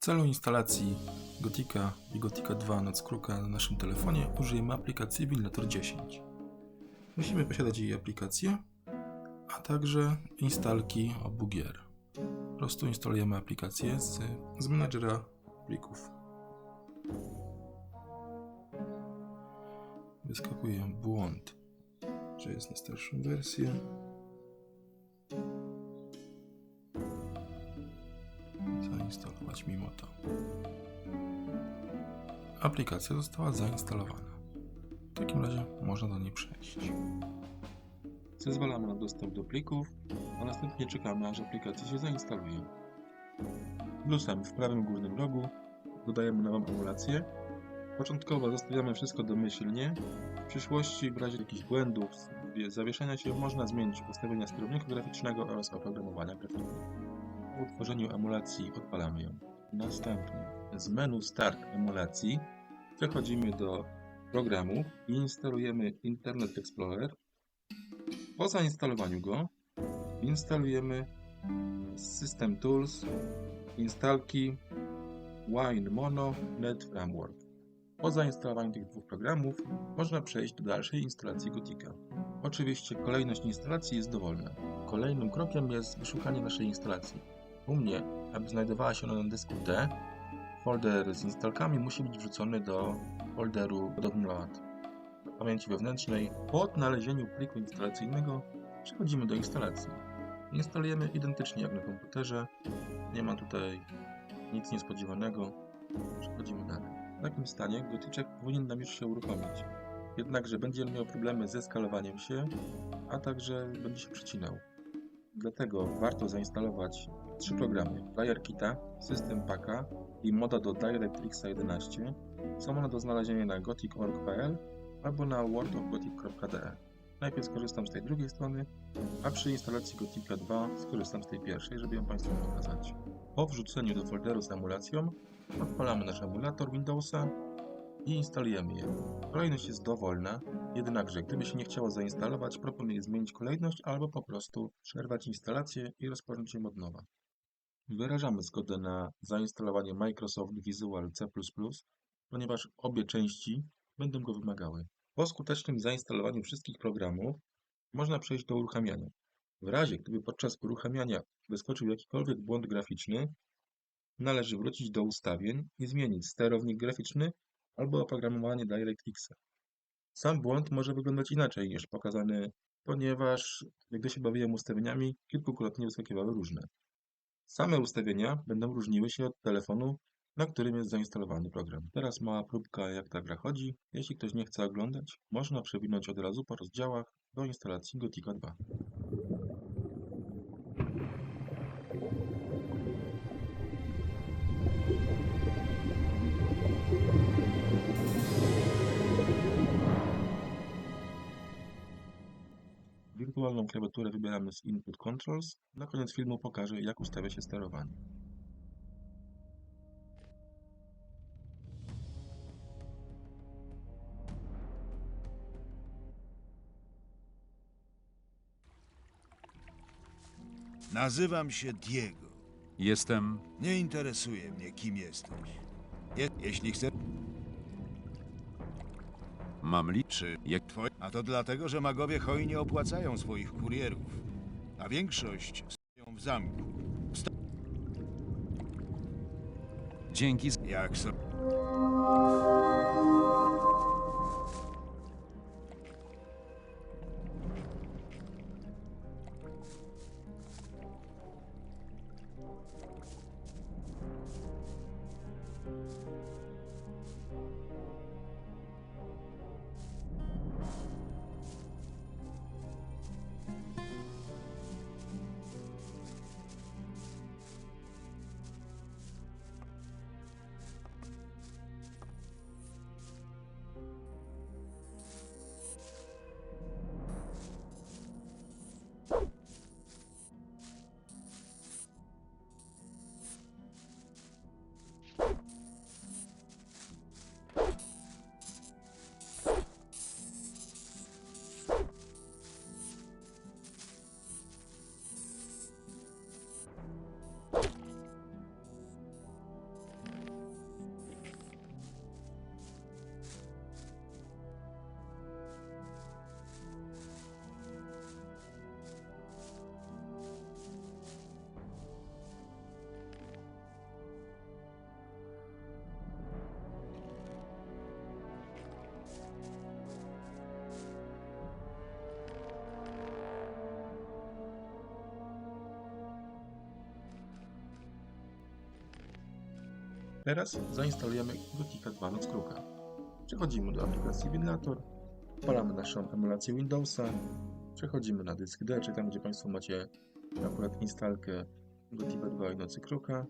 celu instalacji Gotika i Gotika 2 na Skruka na naszym telefonie użyjemy aplikacji Windlator 10. Musimy posiadać jej aplikację, a także instalki obu gier. Po prostu instalujemy aplikację z, z menadżera plików. Wyskakuje błąd, że jest na starszą wersję. Zainstalować mimo to. Aplikacja została zainstalowana. W takim razie można do niej przejść. Zezwalamy na dostęp do plików, a następnie czekamy aż aplikacja się zainstaluje. Plusem w prawym górnym rogu dodajemy nową emulację. Początkowo zostawiamy wszystko domyślnie. W przyszłości w razie jakichś błędów, zawieszenia się można zmienić ustawienia sterownika graficznego oraz oprogramowania graficznego. Utworzeniu emulacji odpalamy ją. Następnie z menu Start emulacji przechodzimy do programu i instalujemy Internet Explorer. Po zainstalowaniu go instalujemy System Tools, instalki Wine Mono Net Framework. Po zainstalowaniu tych dwóch programów można przejść do dalszej instalacji Gotika. Oczywiście kolejność instalacji jest dowolna. Kolejnym krokiem jest wyszukanie naszej instalacji. U mnie, aby znajdowała się ona na dysku D, folder z instalkami musi być wrzucony do folderu download pamięci wewnętrznej. Po odnalezieniu pliku instalacyjnego przechodzimy do instalacji. Instalujemy identycznie jak na komputerze. Nie ma tutaj nic niespodziewanego. Przechodzimy dalej. W takim stanie gotyczek powinien nam już się uruchomić. Jednakże będzie miał problemy ze skalowaniem się, a także będzie się przecinał. Dlatego warto zainstalować trzy programy FlyerKita, System Packa i moda do DirectX 11. Są one do znalezienia na gothic.org.pl albo na worldofgothic.de. Najpierw skorzystam z tej drugiej strony, a przy instalacji Gothica 2 skorzystam z tej pierwszej, żeby ją Państwu pokazać. Po wrzuceniu do folderu z emulacją odpalamy nasz emulator Windowsa i instalujemy je. Kolejność jest dowolna, jednakże gdyby się nie chciało zainstalować, proponuję zmienić kolejność albo po prostu przerwać instalację i rozpocząć ją od nowa. Wyrażamy zgodę na zainstalowanie Microsoft Visual C++, ponieważ obie części będą go wymagały. Po skutecznym zainstalowaniu wszystkich programów można przejść do uruchamiania. W razie gdyby podczas uruchamiania wyskoczył jakikolwiek błąd graficzny, należy wrócić do ustawień i zmienić sterownik graficzny albo oprogramowanie DirectX. Sam błąd może wyglądać inaczej niż pokazany, ponieważ gdy się bawiłem ustawieniami, kilkukrotnie wyskakiwały różne. Same ustawienia będą różniły się od telefonu na którym jest zainstalowany program. Teraz mała próbka jak ta gra chodzi. Jeśli ktoś nie chce oglądać, można przewinąć od razu po rozdziałach do instalacji Gotika 2. Wirtualną klawiaturę wybieramy z Input Controls. Na koniec filmu pokażę jak ustawia się sterowanie. Nazywam się Diego. Jestem. Nie interesuje mnie, kim jesteś. Je jeśli chcesz, Mam liczy. Jak twoi... A to dlatego, że magowie hojnie opłacają swoich kurierów. A większość stoją w zamku. dzięki. z- Jak so... Teraz zainstalujemy Gotika 2 Noc Kruka. Przechodzimy do aplikacji Winlator, odpalamy naszą emulację Windowsa, przechodzimy na dysk D, czy tam gdzie Państwo macie akurat instalkę Gotika 2 i Nocy Kruka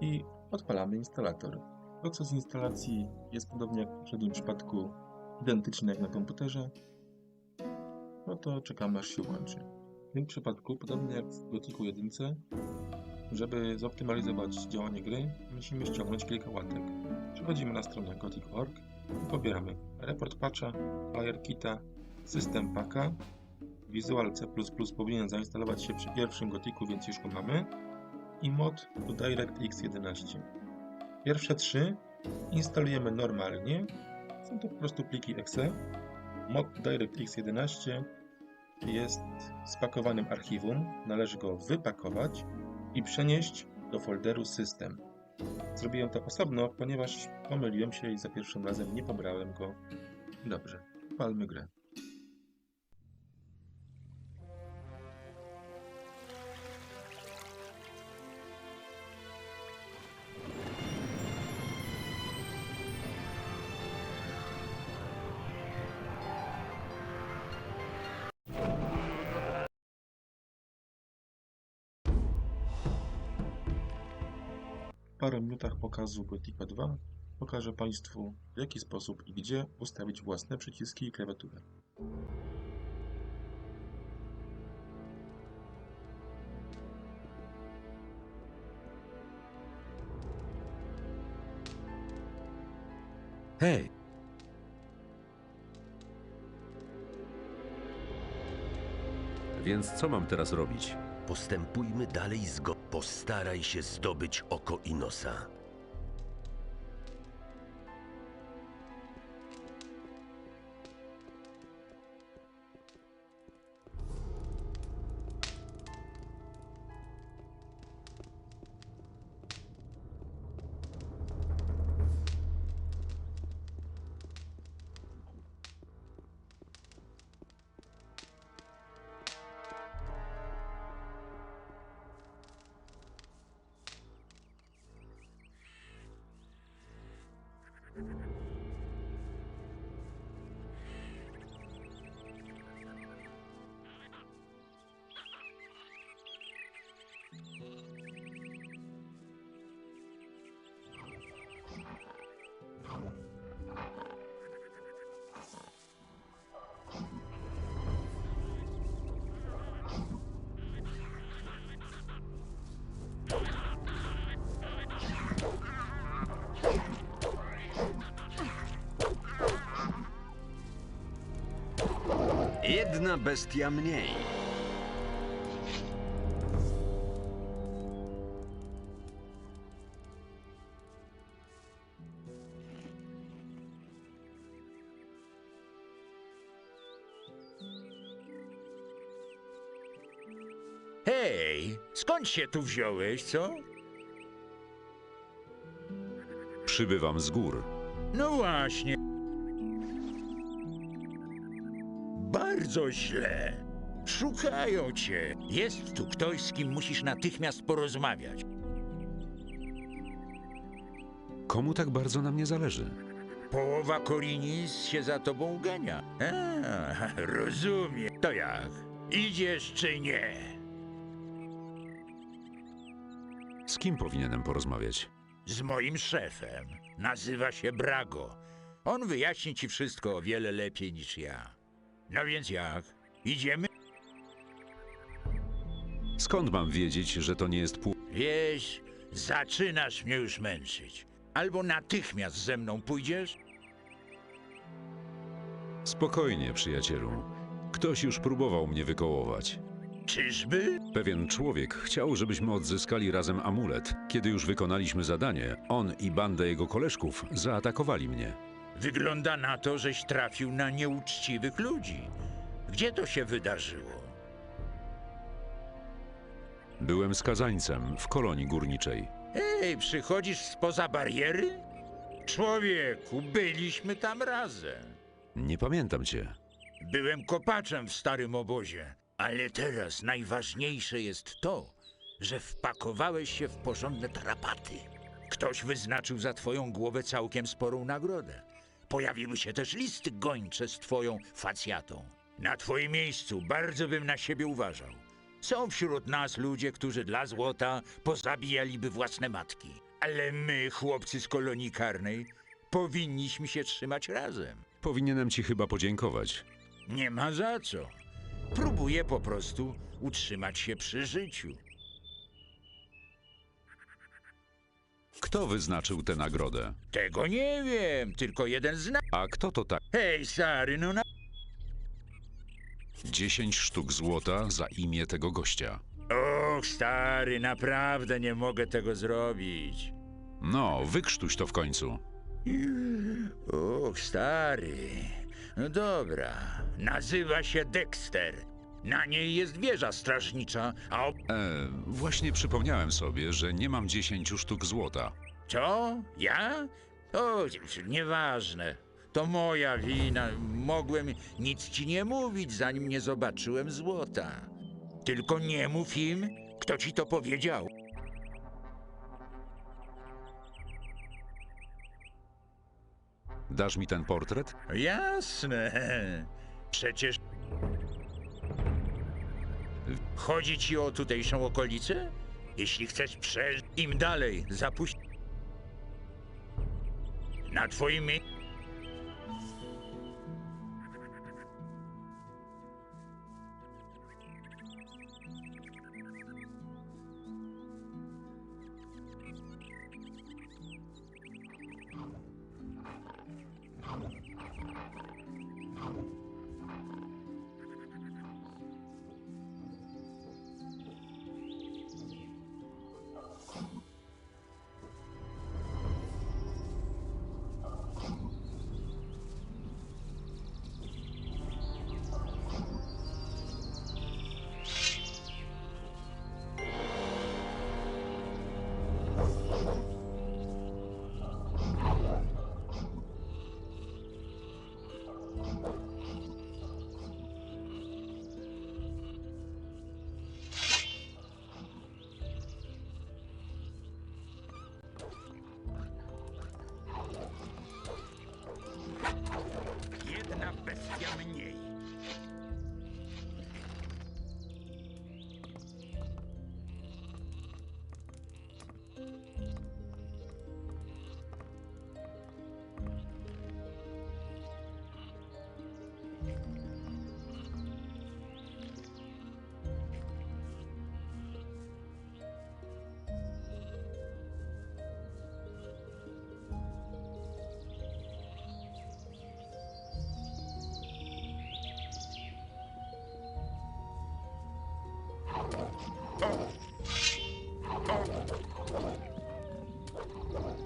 i odpalamy instalator. Proces instalacji jest podobnie jak w poprzednim przypadku identyczny jak na komputerze. No to czekamy aż się ukończy. W tym przypadku, podobnie jak w Gotiku 1, żeby zoptymalizować działanie gry, musimy ściągnąć kilka łatek. Przechodzimy na stronę gothic.org i pobieramy report patcha, player kita, system packa, Visual C++ powinien zainstalować się przy pierwszym Gothicu, więc już go mamy i mod do DirectX 11. Pierwsze trzy instalujemy normalnie, są to po prostu pliki exe. Mod DirectX 11 jest spakowanym archiwum, należy go wypakować i przenieść do folderu system. Zrobiłem to osobno, ponieważ pomyliłem się i za pierwszym razem nie pobrałem go. Dobrze, palmy grę. Parę minutach pokazu Gothica 2 pokażę Państwu w jaki sposób i gdzie ustawić własne przyciski i klawiaturę. Hej! Więc co mam teraz robić? Postępujmy dalej z go. Postaraj się zdobyć oko Inosa. Jedna bestia mniej. Hej, skąd się tu wziąłeś, co? Przybywam z gór. No właśnie. Bardzo źle. Szukają cię. Jest tu ktoś, z kim musisz natychmiast porozmawiać. Komu tak bardzo na mnie zależy? Połowa Korinis się za tobą gania. A, rozumiem. To jak? Idziesz czy nie? Z kim powinienem porozmawiać? Z moim szefem. Nazywa się Brago. On wyjaśni ci wszystko o wiele lepiej niż ja. No więc jak? Idziemy? Skąd mam wiedzieć, że to nie jest pół... Wieś, zaczynasz mnie już męczyć. Albo natychmiast ze mną pójdziesz? Spokojnie, przyjacielu. Ktoś już próbował mnie wykołować. Czyżby? Pewien człowiek chciał, żebyśmy odzyskali razem amulet. Kiedy już wykonaliśmy zadanie, on i banda jego koleżków zaatakowali mnie. Wygląda na to, żeś trafił na nieuczciwych ludzi. Gdzie to się wydarzyło? Byłem skazańcem w kolonii górniczej. Ej, przychodzisz spoza bariery? Człowieku, byliśmy tam razem. Nie pamiętam cię. Byłem kopaczem w starym obozie, ale teraz najważniejsze jest to, że wpakowałeś się w porządne tarapaty. Ktoś wyznaczył za twoją głowę całkiem sporą nagrodę. Pojawiły się też listy gończe z twoją facjatą. Na twoim miejscu bardzo bym na siebie uważał. Są wśród nas ludzie, którzy dla złota pozabijaliby własne matki. Ale my, chłopcy z kolonii karnej, powinniśmy się trzymać razem. Powinienem ci chyba podziękować. Nie ma za co. Próbuję po prostu utrzymać się przy życiu. Kto wyznaczył tę nagrodę? Tego nie wiem, tylko jeden zna. A kto to tak? Hej, stary, no na... 10 sztuk złota za imię tego gościa. Och, stary, naprawdę nie mogę tego zrobić. No, wykrztuś to w końcu. Och, stary. No dobra, nazywa się Dexter. Na niej jest wieża strażnicza, a ob... E, właśnie przypomniałem sobie, że nie mam 10 sztuk złota. Co? Ja? O, nieważne. To moja wina. Mogłem nic ci nie mówić, zanim nie zobaczyłem złota. Tylko nie mów im, kto ci to powiedział. Dasz mi ten portret? Jasne. Przecież. Chodzi ci o tutejszą okolicę? Jeśli chcesz przeżyć im dalej, zapuść. Na twoim mie-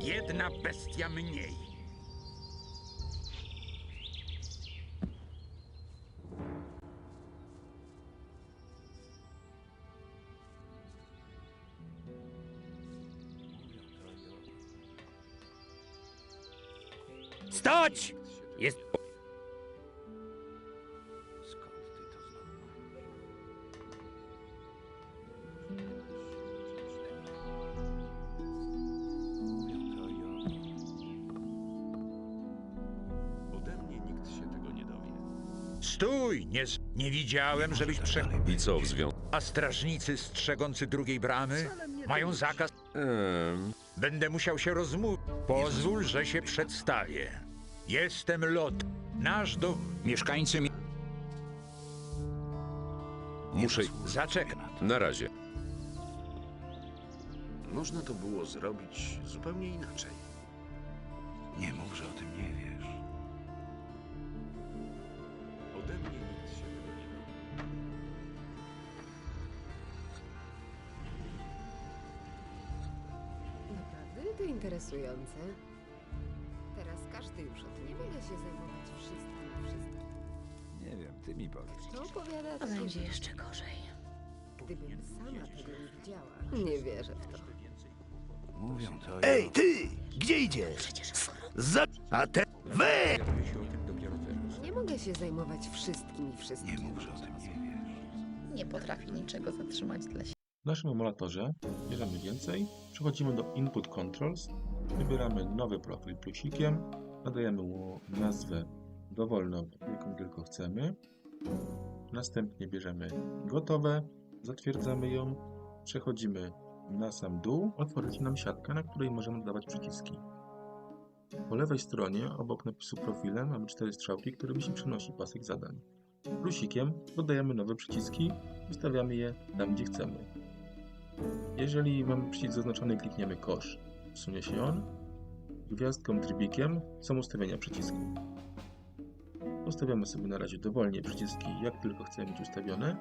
Jedna bestia mniej. Stać! Jest. Stój! Nie, z- nie widziałem, żebyś prze... I co w związku? A strażnicy strzegący drugiej bramy mają zakaz. Będę musiał się rozmówić. Pozwól, że się przedstawię. Jestem Lot. Nasz do... Mieszkańcy... mi- Muszę... Zaczekaj. Na razie. Można to było zrobić zupełnie inaczej. Nie mów, że o tym nie wiesz. Interesujące. Teraz każdy już o tym nie się zajmować wszystkim, wszystkim. Nie wiem, ty mi powiedz. To opowiada To będzie jeszcze gorzej. gdybym sama tego nie widziała. Nie wierzę w to. Mówią to Ej, ty! Gdzie idziesz? Przecież Za... A te... Wy! Dowiaduję się o tym dopiero teraz. Nie mogę się zajmować wszystkim i Nie wszystkim. mów, że o tym nie wiesz. nie potrafi niczego zatrzymać dla siebie. W naszym emulatorze bierzemy więcej, przechodzimy do Input Controls, wybieramy nowy profil plusikiem, nadajemy mu nazwę dowolną, jaką tylko chcemy. Następnie bierzemy gotowe, zatwierdzamy ją, przechodzimy na sam dół, otworzy się nam siatka, na której możemy dodawać przyciski. Po lewej stronie, obok napisu profilem, mamy cztery strzałki, którymi się przenosi pasek zadań. Plusikiem dodajemy nowe przyciski i ustawiamy je tam, gdzie chcemy. Jeżeli mamy przycisk zaznaczony klikniemy kosz, wsunie się on. Gwiazdką trybikiem są ustawienia przycisku. Ustawiamy sobie na razie dowolnie przyciski, jak tylko chcemy mieć ustawione.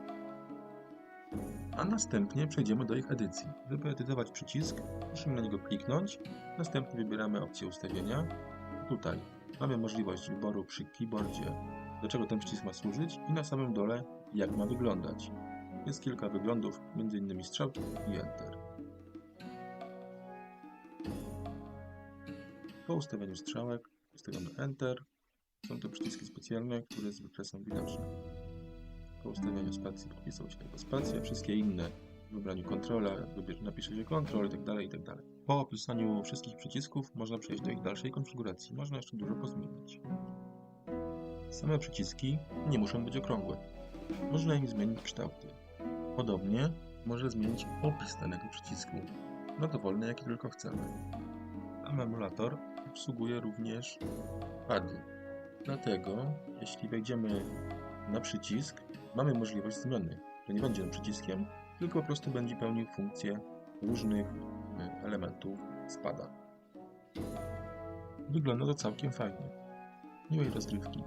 A następnie przejdziemy do ich edycji. Żeby edytować przycisk, musimy na niego kliknąć. Następnie wybieramy opcję ustawienia. Tutaj mamy możliwość wyboru przy keyboardzie, do czego ten przycisk ma służyć i na samym dole, jak ma wyglądać. Jest kilka wyglądów, m.in. strzałki i Enter. Po ustawieniu strzałek ustawiamy Enter. Są to przyciski specjalne, które zwykle są widoczne. Po ustawieniu spacji podpisał się jako spacja, wszystkie inne w wybraniu kontrola, napisze się kontrol itd., itd. Po opisaniu wszystkich przycisków można przejść do ich dalszej konfiguracji. Można jeszcze dużo pozmieniać. Same przyciski nie muszą być okrągłe. Można im zmienić kształty. Podobnie może zmienić opis danego przycisku na dowolny, jaki tylko chcemy. Sam emulator obsługuje również pady. Dlatego, jeśli wejdziemy na przycisk, mamy możliwość zmiany, że nie będzie on przyciskiem, tylko po prostu będzie pełnił funkcję różnych y, elementów spada. Wygląda to całkiem fajnie. Miłej rozgrywki.